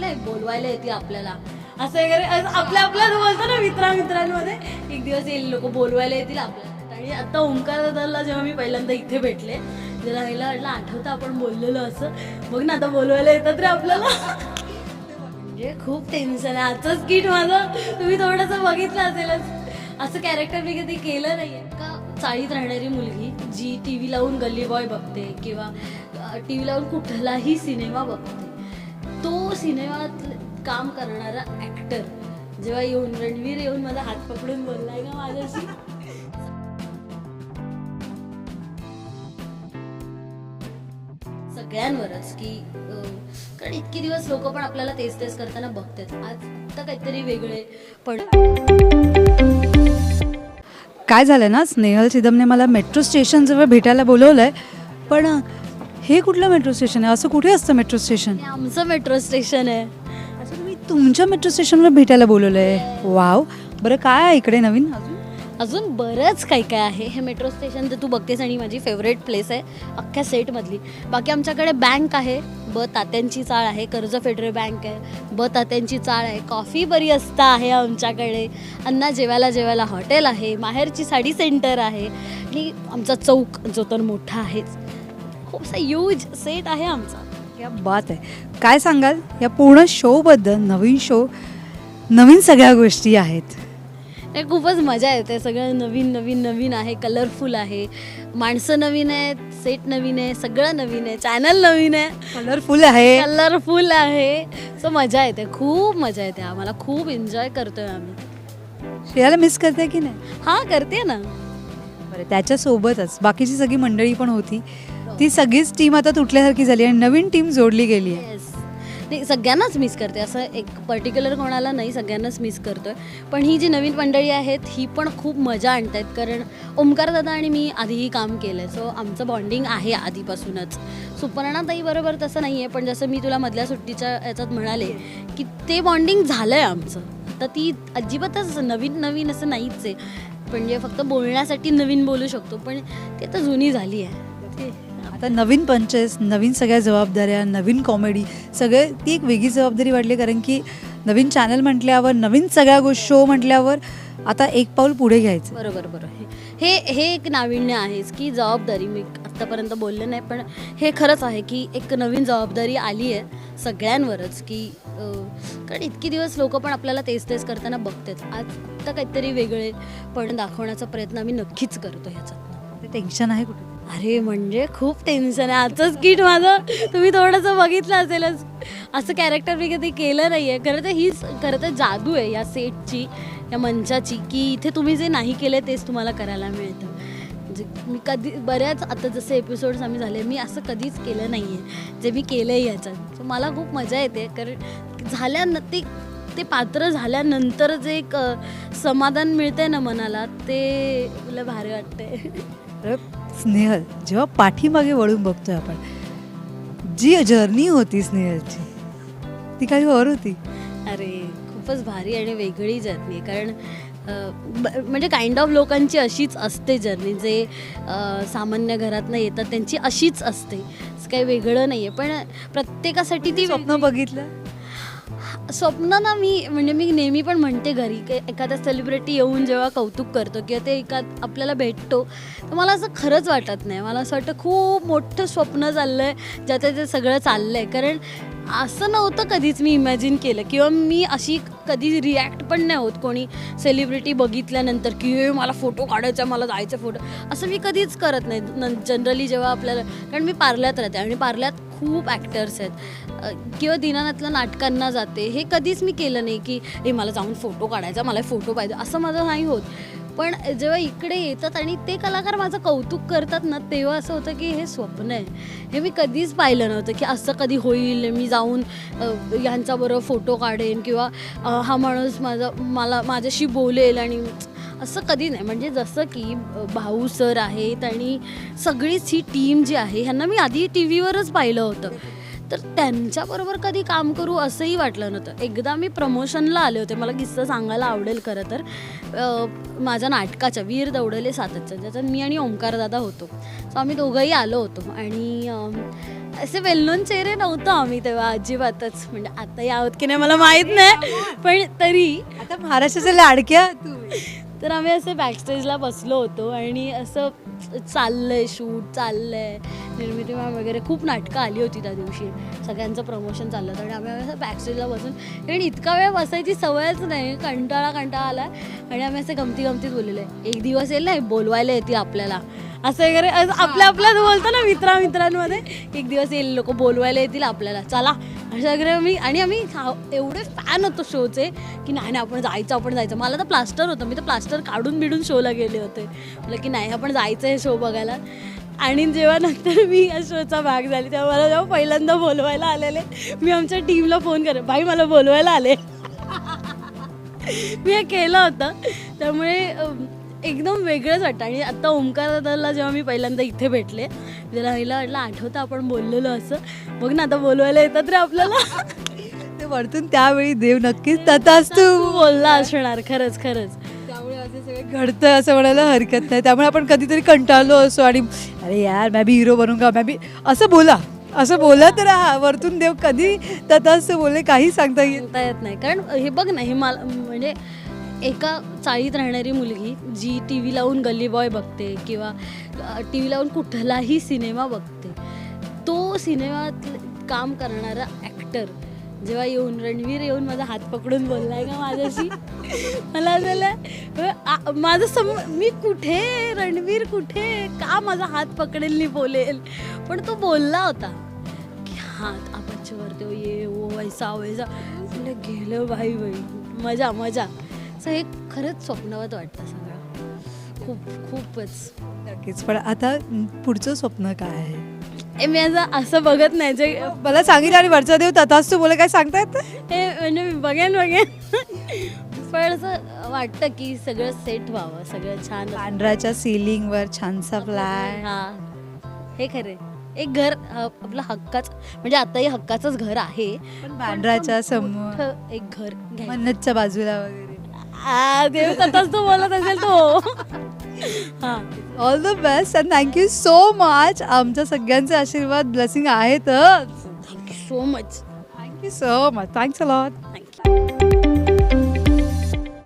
नाही बोलवायला येते आपल्याला. असं वगैरे असं आपल्या आपल्याला बोलतो ना मित्रा मित्रांमध्ये एक दिवस येईल लोक बोलवायला येतील आपल्याला. आणि आता ओंकार दादाला जेव्हा मी पहिल्यांदा इथे भेटले त्याला राहिला वाटलं आठवतं आपण बोललेलो असं. बघ ना आता बोलवायला येतात रे आपल्याला. म्हणजे खूप टेन्शन आहे. आजच किट माझं तुम्ही थोडंसं बघितलं असेलच. असं कॅरेक्टर मी कधी केलं नाहीये. का चाळीत राहणारी मुलगी जी टी व्ही लावून गल्ली बॉय बघते किंवा टी व्ही लावून कुठलाही सिनेमा बघते. तो सिनेमात काम करणारा ऍक्टर जेव्हा येऊन रणवीर येऊन मला हात पकडून बोललाय ना माझ्याशी. सगळ्यांवरच की कारण इतके दिवस लोक पण आपल्याला तेच तेच करताना बघतात. आज तर काहीतरी वेगळे पण काय झालं ना स्नेहल सिदमने मला मेट्रो स्टेशनजवळ भेटायला बोलवलंय पण हे कुठलं मेट्रो स्टेशन आहे? असं कुठे असतं मेट्रो स्टेशन आमचं मेट्रो स्टेशन आहे. असं तुम्ही तुमच्या मेट्रो स्टेशनवर भेटायला बोलवलं आहे वाव. बरं काय आहे इकडे नवीन? अजून? अजून बरंच काही काय आहे. हे मेट्रो स्टेशन तर तू बघतेस आणि माझी फेवरेट प्लेस आहे अख्ख्या सेटमधली बाकी आमच्याकडे बँक आहे ब तात्यांची चाळ आहे कर्ज फेडरल बँक आहे ब तात्यांची चाळ आहे कॉफी बरी असता आहे आमच्याकडे. अण्णा जेवायला जेवायला हॉटेल आहे माहेरची साडी सेंटर आहे. आणि आमचा चौक जो तर मोठा आहेच. खूपसा यूज सेट आहे आमचा. क्या बात आहे. काय सांगाल? या पूर्ण शोबद्दल नवीन शो नवीन सगळ्या गोष्टी आहेत. हे खूपच मजा येते. सगळं नवीन नवीन नवीन आहे. कलरफुल आहे. माणसं नवीन आहेत सेट नवीन आहे सगळं नवीन आहे चॅनल नवीन आहे. कलरफुल आहे. कलरफुल आहे. सो मजा येते. खूप मजा येते. आम्हाला खूप एन्जॉय करतोय आम्ही. श्रेयाला मिस करते की नाही? हा करते ना. बरं त्याच्यासोबतच बाकीची सगळी मंडळी पण होती. ती सगळीच टीम आता तुटल्यासारखी झाली आणि नवीन टीम जोडली गेली आहे. येस नाही सगळ्यांनाच मिस करते. असं एक पर्टिक्युलर कोणाला नाही सगळ्यांनाच मिस करतोय. पण ही जी नवीन मंडळी आहेत ही पण खूप मजा आणतायत. कारण ओमकार दादा आणि मी आधीही काम केलं आहे सो आमचं बॉन्डिंग आहे आधीपासूनच. सुपर्णाताई बरोबर तसं नाही आहे पण जसं मी तुला मधल्या सुट्टीच्या याच्यात म्हणाले की ते बॉन्डिंग झालं आहे आमचं. तर ती अजिबातच नवीन नवीन असं नाहीच आहे. म्हणजे फक्त बोलण्यासाठी नवीन बोलू शकतो पण ती आता जुनी झाली आहे. ते आता नवीन पंचेस नवीन सगळ्या जबाबदाऱ्या नवीन कॉमेडी सगळे ती एक वेगळी जबाबदारी वाढली कारण की नवीन चॅनल म्हटल्यावर नवीन सगळ्या गोष्टी शो म्हटल्यावर आता एक पाऊल पुढे घ्यायचं. बरोबर बरोबर. हे हे एक नाविन्य आहेच की जबाबदारी मी आत्तापर्यंत बोलले नाही पण हे खरंच आहे की एक नवीन जबाबदारी आली आहे सगळ्यांवरच की कारण इतके दिवस लोक पण आपल्याला तेच तेच करताना बघतात. आज तर काहीतरी वेगळे पण दाखवण्याचा प्रयत्न आम्ही नक्कीच करतो ह्याच्यात ते टेन्शन आहे कुठे? अरे म्हणजे खूप टेन्शन आहे. आजच किट माझं तुम्ही थोडंसं बघितलं असेलच. असं कॅरेक्टर मी कधी केलं नाही आहे खरं तर हीच खरं तर जादू आहे या सेटची या मंचाची की इथे तुम्ही जे नाही केले तेच तुम्हाला करायला मिळतं. म्हणजे मी कधी बऱ्याच आता जसे एपिसोड्स आम्ही झाले मी असं कधीच केलं नाही आहे जे मी केलं आहे याच्यात. सो मला खूप मजा येते. कारण झाल्यान ते ते पात्र झाल्यानंतर जे एक समाधान मिळतंय ना मनाला ते मला भारी वाटतंय. तर स्नेहल जेव्हा पाठीमागे वळून बघतोय आपण जी जर्नी होती स्नेहलची ती काही और होती? अरे खूपच भारी आणि वेगळी जर्नी कारण म्हणजे काइंड ऑफ लोकांची अशीच असते जर्नी जे सामान्य घरातनं येतात त्यांची अशीच असते. असं काही वेगळं नाही आहे पण प्रत्येकासाठी ती स्वप्न बघितलं? स्वप्न ना मी म्हणजे मी नेहमी पण म्हणते घरी की एखादा सेलिब्रिटी येऊन जेव्हा कौतुक करतो किंवा ते एका आपल्याला भेटतो तर मला असं खरंच वाटत नाही. मला असं वाटतं खूप मोठं स्वप्न चाललं आहे ज्याचं ते सगळं चाललं आहे कारण असं नव्हतं कधीच मी इमॅजिन केलं. किंवा मी अशी कधी रिॲक्ट पण नाही होत कोणी सेलिब्रिटी बघितल्यानंतर की मला फोटो काढायचा मला जायचं फोटो असं मी कधीच करत नाही. जनरली जेव्हा आपल्याला कारण मी पार्ल्यात राहते आणि पार्ल्यात खूप ॲक्टर्स आहेत. किंवा दिनानाथला नाटकांना जाते. हे कधीच मी केलं नाही की हे मला जाऊन फोटो काढायचा मला फोटो पाहिजे. असं माझं नाही होत. पण जेव्हा इकडे येतात आणि ते कलाकार माझं कौतुक करतात ना तेव्हा असं होतं की हे स्वप्न आहे. हे मी कधीच पाहिलं नव्हतं की असं कधी होईल मी जाऊन यांच्याबरोबर फोटो काढेन किंवा हा माणूस माझा मला माझ्याशी बोलेल आणि असं कधी नाही. म्हणजे जसं की भाऊ सर आहेत आणि सगळीच ही टीम जी आहे ह्यांना मी आधी टी व्हीवरच पाहिलं होतं. तर त्यांच्याबरोबर कधी काम करू असंही वाटलं नव्हतं. एकदा मी प्रमोशनला आले होते. मला किस्सा सांगायला आवडेल खरं तर. माझ्या नाटकाच्या वीर दौडले सातच्या ज्याच्यात मी आणि ओंकार दादा होतो. सो आम्ही दोघंही आलो होतो. आणि असे वेल नोन चेहरे नव्हतो आम्ही तेव्हा अजिबातच. म्हणजे आताही आहोत की नाही मला माहीत नाही. पण तरी आता महाराष्ट्राच्या लाडक्या तू तर आम्ही असे बॅकस्टेजला बसलो होतो. आणि असं चाललंय शूट चाललंय. निर्मिती मॅम वगैरे खूप नाटकं आली होती त्या दिवशी. सगळ्यांचं प्रमोशन चाललं होतं. आणि आम्ही असं बॅकस्टेजला बसून आणि इतका वेळ बसायची सवयच नाही. कंटाळा कंटाळा आला आणि आम्ही असे गमती गमतीत बोललेलो आहे. एक दिवस येईल नाही बोलवायला येतील आपल्याला. असं वगैरे असं आपल्या आपल्यात बोलतो ना मित्रा मित्रांमध्ये एक दिवस येईल लोक बोलवायला येतील आपल्याला. चला. असं वगैरे आम्ही आणि आम्ही एवढे फॅन होतो शोचे की नाही नाही आपण जायचं आपण जायचं. मला तर प्लास्टर होतं. मी तर प्लास्टर काढून बिडून शोला गेले होते. म्हटलं की नाही आपण जायचं आहे शो बघायला. आणि जेव्हा नंतर मी या शोचा भाग झाली तेव्हा मला जेव्हा पहिल्यांदा बोलवायला आलेले मी आमच्या टीमला फोन करे भाई मला बोलवायला आले. मी हे केलं होतं. त्यामुळे एकदम वेगळंच वाटतं. आणि आता ओंकार दादाला जेव्हा मी पहिल्यांदा इथे भेटले त्याला पहिला वाटलं आठवतं आपण बोललेलो असं. बघ ना आता बोलवायला येतात रे आपल्याला. ते वरतून त्यावेळी देव नक्कीच तथाच तू तू बोलला असणार खरंच खरंच. त्यामुळे असं सगळं घडतं असं म्हणायला हरकत नाही. त्यामुळे आपण कधीतरी कंटाळलो असो आणि अरे यार मैं भी हिरो बनूंगा मैं भी असं बोला असं बोलत राहा वरतून देव कधी तथाच बोले काही सांगता येत येत नाही. कारण हे बघ ना हे मला म्हणजे एका चाळीत राहणारी मुलगी जी टी व्ही लावून गल्ली बॉय बघते किंवा टी व्ही लावून कुठलाही सिनेमा बघते तो सिनेमात काम करणारा ॲक्टर जेव्हा येऊन रणवीर येऊन माझा हात पकडून बोललाय का माझ्याशी? मला झालं माझं सम मी कुठे? रणवीर कुठे? का माझा हात पकडेल नि बोलेल? पण तो बोलला होता की हात आपण वरती ये वो वैसा वैसा. म्हणलं गेलं भाई भाई मजा मजा. असं हे खरंच स्वप्नवत वाटतं सगळं. खूप खूपच. नक्कीच पण आता पुढचं स्वप्न काय आहे? ए मी असं असं बघत नाही जे मला सांगितलं आणि वरचा देव तथाच तू बोले काय सांगता येत नाही? हे म्हणजे मी बघेन बघेन. पण असं वाटतं की सगळं सेट व्हावं सगळं छान पांढऱ्याच्या सीलिंग वर छानसा फ्लाय हा. हे खरे एक घर अ, आपलं हक्काच म्हणजे आताही हक्काचंच घर आहे. पण पांढऱ्याच्या समोर मोठं एक घर घ्यायचं. मन्नतच्या बाजूला वगैरे. आ, देव तो बोलत असेल तो. हा. All the best and thank you so much आमच्या सगळ्यांचे आशीर्वाद ब्लेसिंग आहेतच. Thank you so much thank you so much thanks a lot thank you